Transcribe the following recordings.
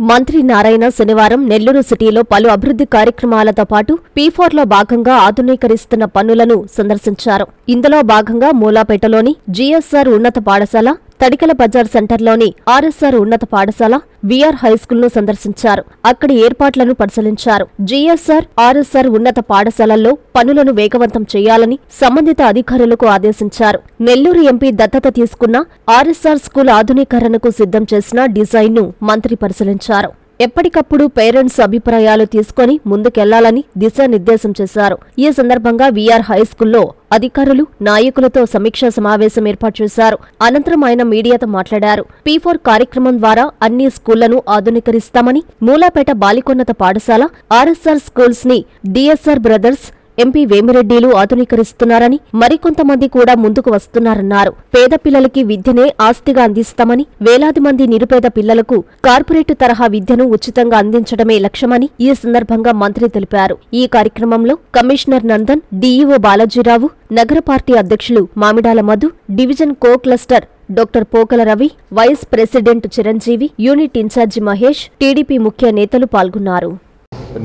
మంత్రి నారాయణ శనివారం నెల్లూరు సిటీలో పలు అభివృద్ధి కార్యక్రమాలతో పాటు పీఫోర్లో భాగంగా ఆధునీకరిస్తున్న పనులను సందర్శించారు. ఇందులో భాగంగా మూలాపేటలోని జీఎస్ఆర్ ఉన్నత పాఠశాల తడికల బజార్ సెంటర్లోని ఆర్ఎస్ఆర్ ఉన్నత పాఠశాల విఆర్ హైస్కూల్ను సందర్శించారు. అక్కడి ఏర్పాట్లను పరిశీలించారు. జీఎస్ఆర్ ఆర్ఎస్ఆర్ ఉన్నత పాఠశాలల్లో పనులను వేగవంతం చేయాలని సంబంధిత అధికారులకు ఆదేశించారు. నెల్లూరు ఎంపీ దత్తత తీసుకున్న ఆర్ఎస్ఆర్ స్కూల్ ఆధునీకరణకు సిద్ధం చేసిన డిజైన్ను మంత్రి పరిశీలించారు. ఎప్పటికప్పుడు పేరెంట్స్ అభిప్రాయాలు తీసుకొని ముందుకెళ్ళాలని దిశానిర్దేశం చేశారు. ఈ సందర్భంగా వీఆర్ హైస్కూల్లో అధికారులు నాయకులతో సమీక్షా సమావేశం ఏర్పాటు చేశారు. అనంతరం ఆయన మీడియాతో మాట్లాడారు. పీ ఫోర్ కార్యక్రమం ద్వారా అన్ని స్కూళ్ళను ఆధునీకరిస్తామని మూలాపేట బాలికోన్నత పాఠశాల ఆర్ఎస్ఆర్ స్కూల్స్ని డిఎస్ఆర్ బ్రదర్స్ ఎంపీ వేమిరెడ్డిలు ఆధునీకరిస్తున్నారని మరికొంతమంది కూడా ముందుకు వస్తున్నారన్నారు. పేద పిల్లలకి విద్యనే ఆస్తిగా అందిస్తామని వేలాది మంది నిరుపేద పిల్లలకు కార్పొరేట్ తరహా విద్యను ఉచితంగా అందించడమే లక్ష్యమని ఈ సందర్భంగా మంత్రి తెలిపారు. ఈ కార్యక్రమంలో కమిషనర్ నందన్ డీఈఓ బాలాజీరావు నగర పార్టీ అధ్యక్షులు Mamidala Madhu division co cluster doctor Pokala Ravi vice president Chiranjeevi unit incharge Mahesh TDP ముఖ్య నేతలు పాల్గొన్నారు.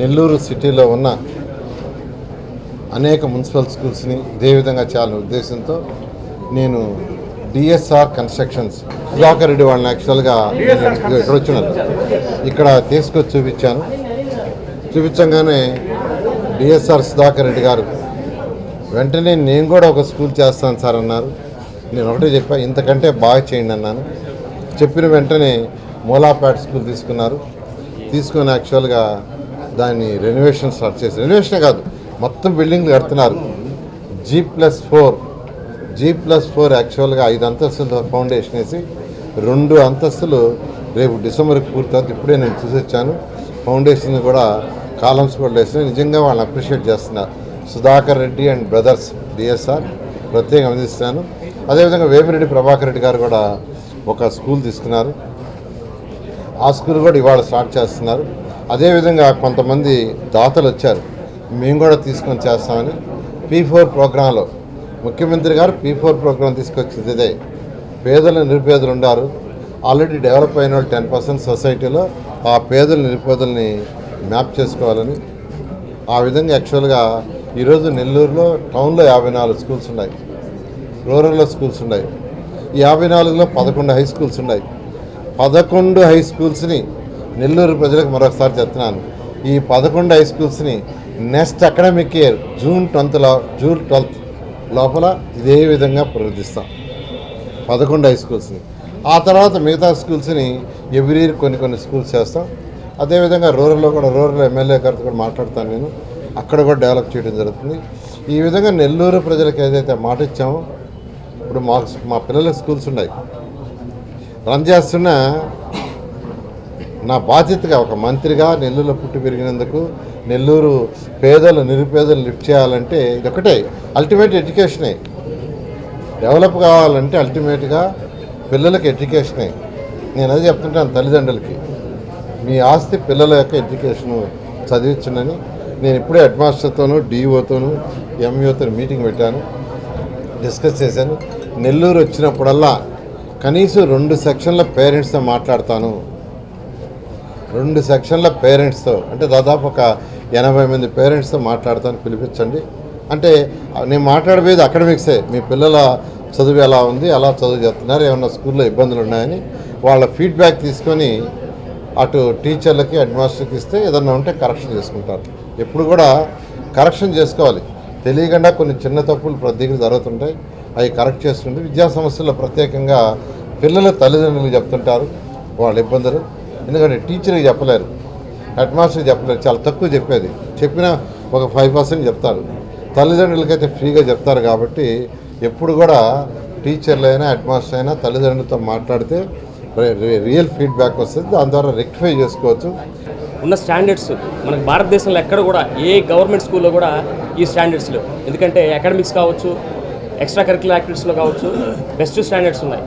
నెల్లూరు సిటీలో ఉన్న అనేక మున్సిపల్ స్కూల్స్ని ఇదే విధంగా చేయాలనే ఉద్దేశంతో నేను డిఎస్ఆర్ కన్స్ట్రక్షన్స్ సుధాకర్ రెడ్డి వాళ్ళని యాక్చువల్గా ఇక్కడ వచ్చినారు. ఇక్కడ తీసుకొచ్చి చూపించాను. చూపించగానే డిఎస్ఆర్ సుధాకర్ రెడ్డి గారు వెంటనే నేను కూడా ఒక స్కూల్ చేస్తాను సార్ అన్నారు. నేను ఒకటే చెప్పా ఇంతకంటే బాగా చేయండి అన్నాను. చెప్పిన వెంటనే మూలాపేట స్కూల్ తీసుకున్నారు. తీసుకొని యాక్చువల్గా దాన్ని రెనోవేషన్ స్టార్ట్ చేసి రెనోవేషన్ కాదు మొత్తం బిల్డింగ్లు కడుతున్నారు. G plus four G plus four యాక్చువల్గా ఐదు అంతస్తులు ఫౌండేషన్ వేసి రెండు అంతస్తులు రేపు డిసెంబర్కి పూర్తవుతుంది ఇప్పుడే నేను చూసి వచ్చాను ఫౌండేషన్ కూడా కాలమ్స్ కూడా వేసిన నిజంగా వాళ్ళని అప్రిషియేట్ చేస్తున్నారు. Sudhakar Reddy and brothers DSR ప్రత్యేకంగా అందిస్తున్నాను అదేవిధంగా వేమిరెడ్డి ప్రభాకర్ రెడ్డి గారు కూడా ఒక స్కూల్ తీసుకున్నారు. ఆ స్కూల్ కూడా ఇవాళ స్టార్ట్ చేస్తున్నారు. అదేవిధంగా కొంతమంది దాతలు వచ్చారు. మేము కూడా తీసుకొని చేస్తామని పీ ఫోర్ ప్రోగ్రాంలో ముఖ్యమంత్రి గారు పీ ఫోర్ ప్రోగ్రాం తీసుకొచ్చింది ఇదే. పేదలు నిరుపేదలు ఉన్నారు. ఆల్రెడీ డెవలప్ అయిన వాళ్ళు టెన్ పర్సెంట్ సొసైటీలో ఆ పేదలు నిరుపేదల్ని మ్యాప్ చేసుకోవాలని ఆ విధంగా యాక్చువల్గా ఈరోజు నెల్లూరులో టౌన్లో యాభై నాలుగు స్కూల్స్ ఉన్నాయి. రూరల్లో స్కూల్స్ ఉన్నాయి. ఈ యాభై నాలుగులో పదకొండు హై స్కూల్స్ ఉన్నాయి. పదకొండు హై స్కూల్స్ని నెల్లూరు ప్రజలకు మరొకసారి చెప్తున్నాను. ఈ పదకొండు హై స్కూల్స్ని నెక్స్ట్ అకాడమిక్ ఇయర్ జూన్ ట్వెల్త్లో జూన్ ట్వెల్త్ లోపల ఇదే విధంగా ప్రవర్తిస్తాం. పదకొండు హై స్కూల్స్ని ఆ తర్వాత మిగతా స్కూల్స్ని ఎవ్రీ ఇయర్ కొన్ని కొన్ని స్కూల్స్ చేస్తాం. అదేవిధంగా రూరల్లో కూడా రూరల్ ఎమ్మెల్యే గారితో కూడా మాట్లాడతాను నేను. అక్కడ కూడా డెవలప్ చేయడం జరుగుతుంది. ఈ విధంగా నెల్లూరు ప్రజలకు ఏదైతే మాట ఇచ్చామో ఇప్పుడు మా మా పిల్లల స్కూల్స్ ఉన్నాయి. రన్ చేస్తున్న నా బాధ్యతగా ఒక మంత్రిగా నెల్లూరులో పుట్టి పెరిగినందుకు నెల్లూరు పేదలు నిరుపేదలు లిఫ్ట్ చేయాలంటే ఇదొకటే అల్టిమేట్ ఎడ్యుకేషనే. డెవలప్ కావాలంటే అల్టిమేట్గా పిల్లలకి ఎడ్యుకేషనే. నేను అదే చెప్తుంటాను తల్లిదండ్రులకి. మీ ఆస్తి పిల్లల యొక్క ఎడ్యుకేషను చదివించనని నేను ఇప్పుడే హెడ్ మాస్టర్తోనూ డిఓతోనూ ఎంఈఓతో మీటింగ్ పెట్టాను డిస్కస్ చేశాను. నెల్లూరు వచ్చినప్పుడల్లా కనీసం రెండు సెక్షన్ల పేరెంట్స్తో మాట్లాడతాను. రెండు సెక్షన్ల పేరెంట్స్తో. అంటే దాదాపు ఒక ఎనభై మంది పేరెంట్స్తో మాట్లాడతాను పిలిపించండి. అంటే నేను మాట్లాడబోయేది అకాడమిక్సే. మీ పిల్లల చదువు ఎలా ఉంది అలా చదువు చెప్తున్నారు ఏమన్నా స్కూల్లో ఇబ్బందులు ఉన్నాయని వాళ్ళ ఫీడ్బ్యాక్ తీసుకొని అటు టీచర్లకి హెడ్మాస్టర్కి ఇస్తే ఏదన్నా ఉంటే కరెక్షన్ చేసుకుంటారు. ఎప్పుడు కూడా కరెక్షన్ చేసుకోవాలి. తెలియకుండా కొన్ని చిన్న తప్పులు ప్రతి దగ్గర జరుగుతుంటాయి. అవి కరెక్ట్ చేస్తుంటే విద్యా సంస్థల్లో ప్రత్యేకంగా పిల్లల తల్లిదండ్రులకు చెప్తుంటారు వాళ్ళ ఇబ్బందులు. ఎందుకంటే టీచర్కి చెప్పలేరు. హెడ్ మాస్టర్కి చాలా తక్కువ చెప్పేది. చెప్పినా ఒక ఫైవ్ పర్సెంట్ చెప్తారు. తల్లిదండ్రులకైతే ఫ్రీగా చెప్తారు కాబట్టి ఎప్పుడు కూడా టీచర్లు అయినా హెడ్ మాస్టర్ అయినా తల్లిదండ్రులతో మాట్లాడితే రియల్ ఫీడ్బ్యాక్ వస్తుంది. దాని ద్వారా రెక్టిఫై చేసుకోవచ్చు. ఉన్న స్టాండర్డ్స్ మనకు భారతదేశంలో ఎక్కడ కూడా ఏ గవర్నమెంట్ స్కూల్లో కూడా ఈ స్టాండర్డ్స్ లేవు. ఎందుకంటే అకాడమిక్స్ కావచ్చు ఎక్స్ట్రా కరికులర్ యాక్టివిటీస్లో కావచ్చు బెస్ట్ స్టాండర్డ్స్ ఉన్నాయి.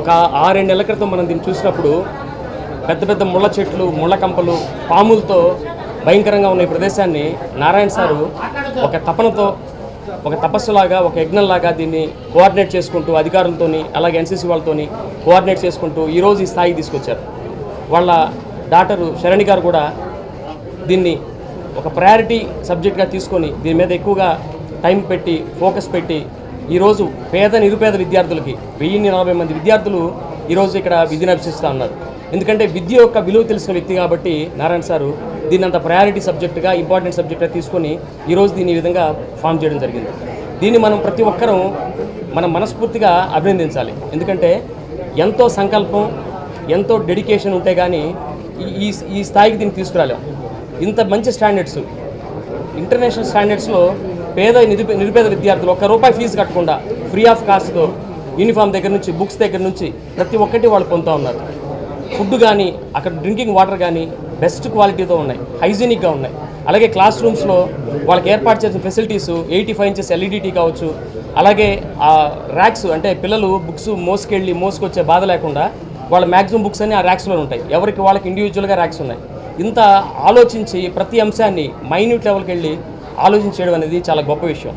ఒక ఆరేడు నెలల క్రితం మనం దీన్ని చూసినప్పుడు పెద్ద పెద్ద ముళ్ళ చెట్లు ముళ్ళ కంపలు పాములతో భయంకరంగా ఉన్న ఈ ప్రదేశాన్ని నారాయణ సారు ఒక తపనతో ఒక తపస్సులాగా ఒక యజ్ఞంలాగా దీన్ని కోఆర్డినేట్ చేసుకుంటూ అధికారులతో అలాగే ఎన్సీసీ వాళ్ళతోని కోఆర్డినేట్ చేసుకుంటూ ఈరోజు ఈ స్థాయికి తీసుకొచ్చారు. వాళ్ళ డాక్టరు శరణి గారు కూడా దీన్ని ఒక ప్రయారిటీ సబ్జెక్ట్గా తీసుకొని దీని మీద ఎక్కువగా టైం పెట్టి ఫోకస్ పెట్టి ఈరోజు పేద నిరుపేద విద్యార్థులకి వెయ్యి నలభై మంది విద్యార్థులు ఈరోజు ఇక్కడ విధిని అభ్యసిస్తూ ఉన్నారు. ఎందుకంటే విద్య యొక్క విలువ తెలిసిన వ్యక్తి కాబట్టి నారాయణ సారు దీన్ని అంత ప్రయారిటీ సబ్జెక్టుగా ఇంపార్టెంట్ సబ్జెక్ట్గా తీసుకొని ఈరోజు దీన్ని ఈ విధంగా ఫామ్ చేయడం జరిగింది. దీన్ని మనం ప్రతి ఒక్కరూ మనం మనస్ఫూర్తిగా అభినందించాలి. ఎందుకంటే ఎంతో సంకల్పం ఎంతో డెడికేషన్ ఉంటే కానీ ఈ- ఈ స్థాయికి దీన్ని తీసుకురాలేం. ఇంత మంచి స్టాండర్డ్స్ ఇంటర్నేషనల్ స్టాండర్డ్స్లో పేద నిరుపేద విద్యార్థులు ఒక్క రూపాయి ఫీజు కట్టకుండా ఫ్రీ ఆఫ్ కాస్ట్తో యూనిఫామ్ దగ్గర నుంచి బుక్స్ దగ్గర నుంచి ప్రతి ఒక్కటి వాళ్ళు పొందుతూ ఉన్నారు. ఫుడ్ కానీ అక్కడ డ్రింకింగ్ వాటర్ కానీ బెస్ట్ క్వాలిటీతో ఉన్నాయి. హైజీనిక్గా ఉన్నాయి. అలాగే క్లాస్ రూమ్స్లో వాళ్ళకి ఏర్పాటు చేసిన facilities eighty five inches LED TV కావచ్చు అలాగే ఆ ర్యాక్స్ అంటే పిల్లలు బుక్స్ మోసుకెళ్ళి మోసుకొచ్చే బాధ లేకుండా వాళ్ళ మ్యాక్సిమం బుక్స్ అన్ని ఆ ర్యాక్స్లో ఉంటాయి. ఎవరికి వాళ్ళకి ఇండివిజువల్గా ర్యాక్స్ ఉన్నాయి. ఇంత ఆలోచించి ప్రతి అంశాన్ని మైన్యూట్ లెవెల్కి వెళ్ళి ఆలోచించడం అనేది చాలా గొప్ప విషయం.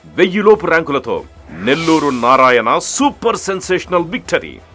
వెయ్యిలోపు ర్యాంకులతో Nellore Narayana super sensational victory.